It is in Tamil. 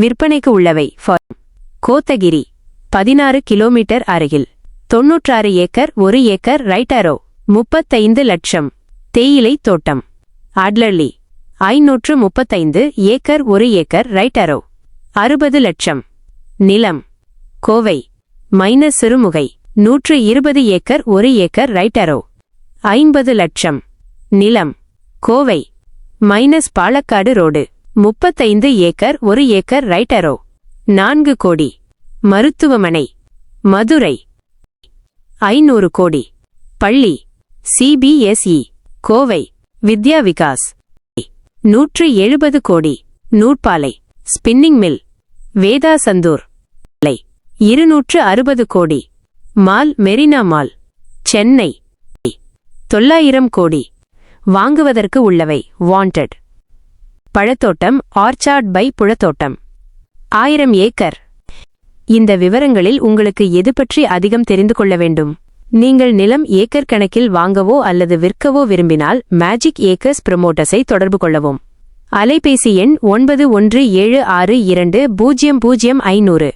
விற்பனைக்கு உள்ளவை. ஃபார் கோத்தகிரி பதினாறு கிலோமீட்டர் அருகில். தொன்னூற்றாறு ஏக்கர் ஒரு ஏக்கர் ரைட்டாரோ முப்பத்தைந்து லட்சம். தேயிலை தோட்டம். அட்லர்லி ஐநூற்று முப்பத்தைந்து ஏக்கர் ஒரு ஏக்கர் ரைட்டாரோ அறுபது லட்சம். நிலம். கோவை மைனஸ் சிறுமுகை நூற்று இருபது ஏக்கர் ஒரு ஏக்கர் ரைட்டரோ ஐம்பது லட்சம். நிலம். Kovai minus Palakkad road. முப்பத்தைந்து ஏக்கர் ஒரு ஏக்கர் ரைட்டரோ? நான்கு கோடி. மருத்துவமனை. மதுரை. ஐநூறு கோடி. பள்ளி. சிபிஎஸ்இ கோவை. வித்யா விகாஸ். நூற்று எழுபது கோடி. நூற்பாலை. Spinning mill. வேதா சந்தூர். இருநூற்று அறுபது கோடி. Mall Marina mall. சென்னை. தொள்ளாயிரம் கோடி. வாங்குவதற்கு உள்ளவை. வாண்டட். பழத்தோட்டம் ஆர்ச்சார்ட் பை புழத்தோட்டம். ஆயிரம் ஏக்கர். இந்த விவரங்களில் உங்களுக்கு எது பற்றி அதிகம் தெரிந்து கொள்ள வேண்டும்? நீங்கள் நிலம் ஏக்கர் கணக்கில் வாங்கவோ அல்லது விற்கவோ விரும்பினால் மேஜிக் ஏக்கர்ஸ் ப்ரமோட்டர்ஸை தொடர்பு கொள்ளவும். அலைபேசி எண் ஒன்பது ஒன்று ஏழு ஆறு இரண்டு பூஜ்ஜியம் பூஜ்ஜியம் ஐநூறு.